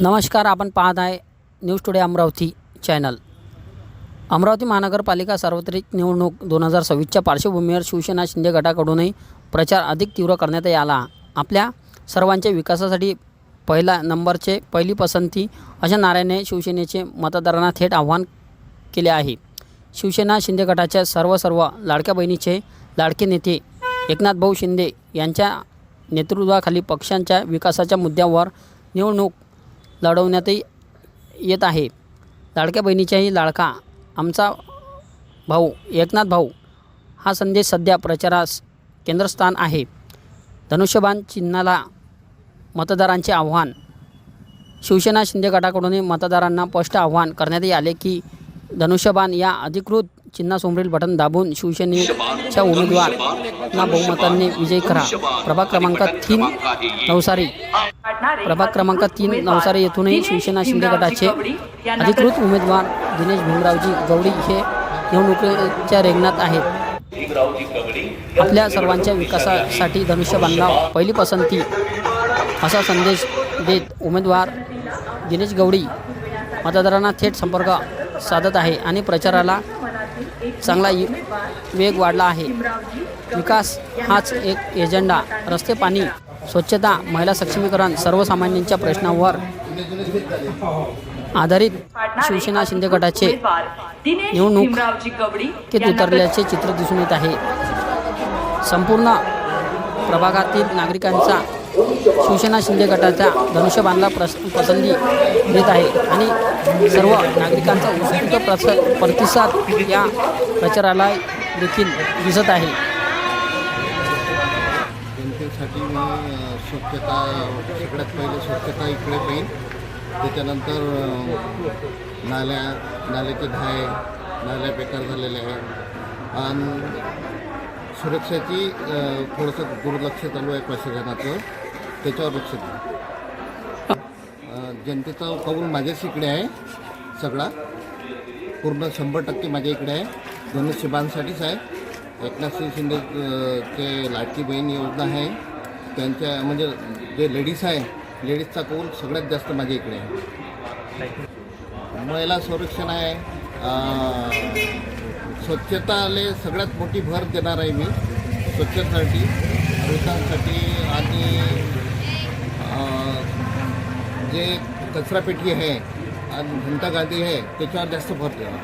नमस्कार आपण पाहत आहे news today Amravati channel. Amravati महानगरपालिका सार्वत्रिक निवडणूक दोन हजार सव्वीसच्या पार्श्वभूमीवर शिवसेना शिंदे गटाकडूनही प्रचार अधिक तीव्र करण्यात आला. आपल्या सर्वांच्या विकासासाठी पहिला नंबरचे पहिली पसंती अशा नाऱ्याने शिवसेनेचे मतदारांना थेट आव्हान केले आहे. शिवसेना शिंदे गटाच्या सर्व सर्व लाडक्या बहिणीचे लाडके नेते एकनाथ भाऊ शिंदे यांच्या नेतृत्वाखाली पक्षांच्या विकासाच्या मुद्द्यावर निवडणूक लढवण्यातही येत आहे. लाडक्या बहिणीच्याही लाडका आमचा भाऊ एकनाथ भाऊ हा संदेश सध्या प्रचारास केंद्रस्थान आहे. धनुष्यबाण चिन्हाला मतदारांचे आव्हान. शिवसेना शिंदे गटाकडूनही मतदारांना स्पष्ट आव्हान करण्यात आले की धनुष्यबाण या अधिकृत चिन्हासमोरील बटन दाबून शिवसेनेच्या ना बहुमतांनी विजयी करा. प्रभाग क्रमांक तीन नवसारी. प्रभाग क्रमांक तीन नवसारी येथूनही शिवसेना शिंदे गटाचे अधिकृत उमेदवार दिनेश भीमरावजी गवडी हे निवडणुकीच्या रेंगणात आहेत. आपल्या सर्वांच्या विकासासाठी धनुष्य धनुष्यबाणला पहिली पसंती असा संदेश देत उमेदवार दिनेश गवडी मतदारांना थेट संपर्क साधत आहे आणि प्रचाराला चांगला वेग वाढला आहे. विकास हाच एक एजेंडा. रस्ते पाणी स्वच्छता महिला सक्षमीकरण सर्वसामान्यांच्या प्रश्नांवर आधारित शिवसेना शिंदे गटाचे निवडणूक की उतरल्याचे चित्र दिसून येत आहे. संपूर्ण प्रभागातील नागरिकांचा शिवसेना शिंदे गटाच्या धनुष्यबाणला प्रस पसंती देत आहे. आणि सर्व नागरिकांचा उत्स्फूर्त प्रस प्रतिसाद या प्रचाराला देखील दिसत आहे. जनतेसाठी मी स्वच्छता सगळ्यात पहिले स्वच्छता इकडे पाहिजे त्याच्यानंतर नाल्या नाल्याचे धाय नाल्या बेकार झालेल्या आहे आणि सुरक्षेची थोडंसं दुर्लक्ष चालू आहे प्रशासनाचं. त्याच्यावर लक्ष द्या जनतेचा कौल माझ्याच इकडे आहे सगळा. पूर्ण शंभर टक्के माझ्या इकडे आहे. धनुष्यबाणसाठीच आहे एकनाथसिंह शिंदे ते लाडकी बहीण योजना आहे. त्यांच्या म्हणजे जे लेडीज आहे लेडीजचा कौल सगळ्यात जास्त माझ्या इकडे आहे. महिला संरक्षण आहे. स्वच्छताले सगळ्यात मोठी भर देणार आहे मी स्वच्छतेसाठी लोकांसाठी आणि जे कचरापेटी आहे आणि घंटागादी आहे त्याच्यावर जास्त भर द्यावा.